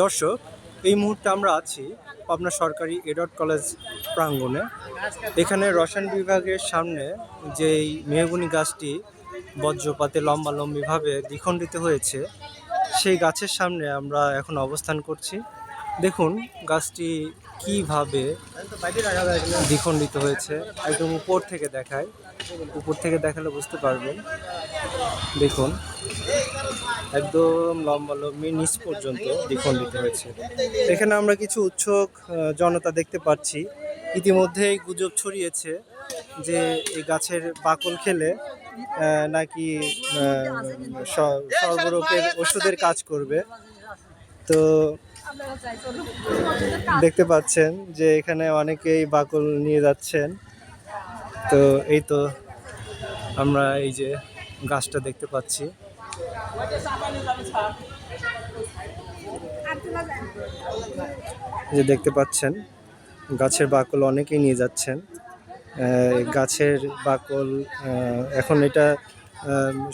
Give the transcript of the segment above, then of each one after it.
দর্শক, এই মুহূর্তে আমরা আছি পাবনা সরকারি এডট কলেজ প্রাঙ্গণে। এখানে রসায়ন বিভাগের সামনে যেই মেহগুনি গাছটি বজ্রপাতে লম্বালম্বিভাবে দ্বিখণ্ডিত হয়েছে, সেই গাছের সামনে আমরা এখন অবস্থান করছি। দেখুন, গাছটি কীভাবে দ্বিখণ্ডিত হয়েছে, একদম উপর থেকে দেখায়। উপর থেকে দেখালে বুঝতে পারবেন। দেখুন একদম লম্বা লম্বি নিচ পর্যন্ত দ্বিখণ্ডিত হয়েছে। এখানে আমরা কিছু উৎসুক জনতা দেখতে পাচ্ছি। ইতিমধ্যেই গুজব ছড়িয়েছে যে এই গাছের বাকল খেলে নাকি আহ, স- সর্বরোগের ওষুধের কাজ করবে। তো দেখতে পাচ্ছেন যে এখানে অনেকেই বাকল নিয়ে যাচ্ছেন। তো এই তো আমরা এই যে গাছটা দেখতে পাচ্ছি। যে দেখতে পাচ্ছেন, গাছের বাকল অনেকেই নিয়ে যাচ্ছেন। গাছের বাকল এখন এটা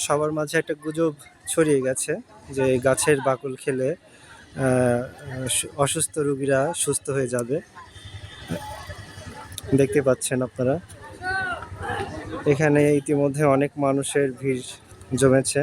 সবার মাঝে একটা গুজব ছড়িয়ে গেছে যে গাছের বাকল খেলে অসুস্থ রোগীরা সুস্থ হয়ে যাবে। দেখতে পাচ্ছেন আপনারা। এখানে ইতিমধ্যে অনেক মানুষের ভিড় জমেছে।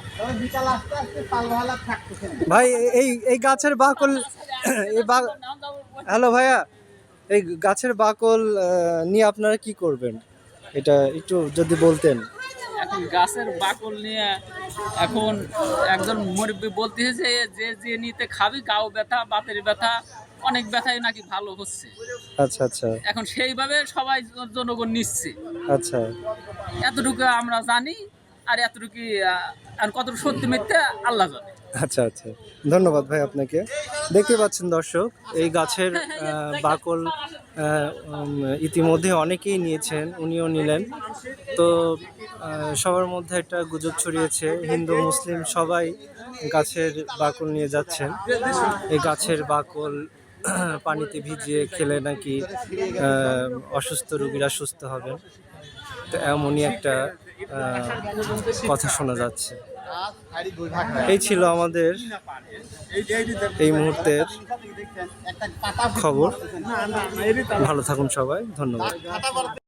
ভাই এই এই গাছের বাকল এই বা হ্যালো ভাইয়া এই গাছের বাকল নিয়ে আপনারা কি করবেন? এটা একটু যদি বলতেন। এখন গাছের বাকল নিয়ে এখন একজন মুরব্বী বলতেছে যে যে যে নিতে খাবি গাও ব্যথা বাতের ব্যথা অনেক ব্যথাই নাকি ভালো হচ্ছে। আচ্ছা আচ্ছা। এখন সেইভাবে সবাই জনগণ নিচ্ছে। আচ্ছা। এতটুকু আমরা জানি। আর এতটুকু আর কতটুকু সত্যি মিথ্যে আল্লাহ জানে। আচ্ছা আচ্ছা। ধন্যবাদ ভাই আপনাকে। দেখতে পাচ্ছেন দর্শক, এই গাছের বাকল ইতিমধ্যে অনেকেই নিয়েছেন, উনিও নিলেন। তো সবার মধ্যে একটা গুজব ছড়িয়েছে, হিন্দু, মুসলিম সবাই গাছের বাকল নিয়ে যাচ্ছেন। এই গাছের বাকল, পানিতে ভিজিয়ে খেলে নাকি অসুস্থ রোগীরা সুস্থ হবেন। তো এমনই একটা কথা শোনা যাচ্ছে। এই ছিল আমাদের এই মুহূর্তের খবর। ভালো থাকুন সবাই ধন্যবাদ।